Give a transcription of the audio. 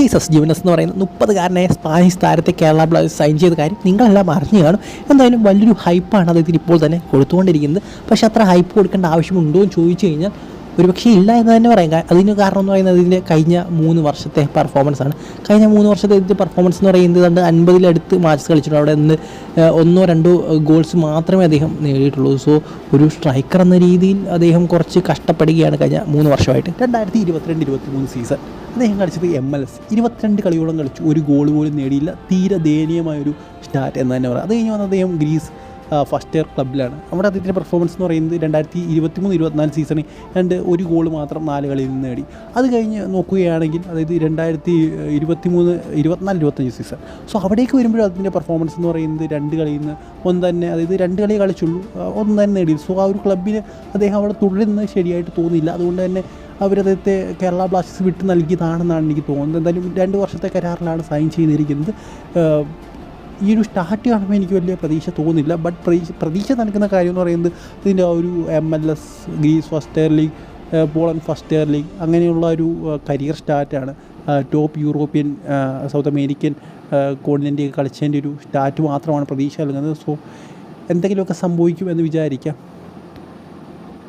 Jesus ജീവനസ് എന്ന് പറയുന്ന മുപ്പതുകാരനായ Spanish താരത്തെ കേരള ബ്ലാസ്റ്റേഴ്സ് സൈൻ ചെയ്ത കാര്യം നിങ്ങളെല്ലാം അറിഞ്ഞു കാണും. എന്തായാലും വലിയൊരു ഹൈപ്പാണ് അദ്ദേഹത്തിന് ഇപ്പോൾ തന്നെ കൊടുത്തുകൊണ്ടിരിക്കുന്നത്. പക്ഷേ അത്ര ഹൈപ്പ് കൊടുക്കേണ്ട ആവശ്യമുണ്ടോ എന്ന് ചോദിച്ചു കഴിഞ്ഞാൽ ഒരുപക്ഷെ ഇല്ല എന്ന് തന്നെ പറയാം. അതിന് കാരണം എന്ന് പറയുന്നത് ഇതിന്റെ കഴിഞ്ഞ മൂന്ന് വർഷത്തെ പെർഫോമൻസ് ആണ്. കഴിഞ്ഞ മൂന്ന് വർഷത്തെ ഇതിന്റെ പെർഫോമൻസ് എന്ന് പറയുന്നത് കണ്ട് അൻപതിലടുത്ത് മാച്ച് കളിച്ചിട്ടുണ്ട്. അവിടെ നിന്ന് ഒന്നോ രണ്ടോ ഗോൾസ് മാത്രമേ അദ്ദേഹം നേടിയിട്ടുള്ളൂ. സോ ഒരു സ്ട്രൈക്കർ എന്ന രീതിയിൽ അദ്ദേഹം കുറച്ച് കഷ്ടപ്പെടുകയാണ് കഴിഞ്ഞ മൂന്ന് വർഷമായിട്ട്. രണ്ടായിരത്തി ഇരുപത്തിരണ്ട് ഇരുപത്തി മൂന്ന് സീസൺ അദ്ദേഹം കളിച്ചത് എം എൽ എസ് ഇരുപത്തിരണ്ട് കളിയോളം കളിച്ചു. ഒരു ഗോൾ പോലും നേടിയില്ല. തീരെ ദയനീയമായൊരു സ്റ്റാറ്റ് എന്ന് തന്നെ പറയാം. അത് കഴിഞ്ഞ് വന്ന അദ്ദേഹം ഗ്രീസ് ഫസ്റ്റ് ഇയർ ക്ലബിലാണ് അവിടെ അദ്ദേഹത്തിന്റെ പെർഫോമൻസ് എന്ന് പറയുന്നത് രണ്ടായിരത്തി ഇരുപത്തി മൂന്ന് ഇരുപത്തിനാല് സീസണിൽ രണ്ട് ഒരു ഗോൾ മാത്രം നാല് കളിയിൽ നിന്ന് നേടി. അത് കഴിഞ്ഞ് നോക്കുകയാണെങ്കിൽ അതായത് രണ്ടായിരത്തി ഇരുപത്തി മൂന്ന് ഇരുപത്തിനാല് ഇരുപത്തഞ്ച് സീസൺ സോ അവിടേക്ക് വരുമ്പോഴും അതിന്റെ പെർഫോമൻസ് എന്ന് പറയുന്നത് രണ്ട് കളിയിൽ നിന്ന് ഒന്ന് തന്നെ അതായത് രണ്ട് കളി കളിച്ചുള്ളൂ ഒന്ന് തന്നെ നേടി. സോ ആ ഒരു ക്ലബിന് അദ്ദേഹം അവിടെ തുടരുന്നത് ശരിയായിട്ട് തോന്നിയില്ല. അതുകൊണ്ട് തന്നെ അവരദ്ദേഹത്തെ കേരള ബ്ലാസ്റ്റേഴ്സ് വിട്ട് നൽകിയതാണെന്നാണ് എനിക്ക് തോന്നുന്നത്. എന്തായാലും രണ്ട് വർഷത്തെ കരാറിലാണ് സൈൻ ചെയ്തിരിക്കുന്നത്. ഈ ഒരു സ്റ്റാർട്ട് കാണുമ്പോൾ എനിക്ക് വലിയ പ്രതീക്ഷ തോന്നുന്നില്ല ബട്ട് പ്രതീക്ഷ നൽകുന്ന കാര്യം എന്ന് പറയുന്നത് ഇതിന്റെ ആ ഒരു M L S Greece first year league Poland first year league അങ്ങനെയുള്ള ഒരു career സ്റ്റാർട്ടാണ് top European South American continent കളിച്ചതിന്റെ ഒരു സ്റ്റാർട്ട് മാത്രമാണ് പ്രതീക്ഷ നൽകുന്നത്. സോ എന്തെങ്കിലുമൊക്കെ സംഭവിക്കുമെന്ന് വിചാരിക്കാം.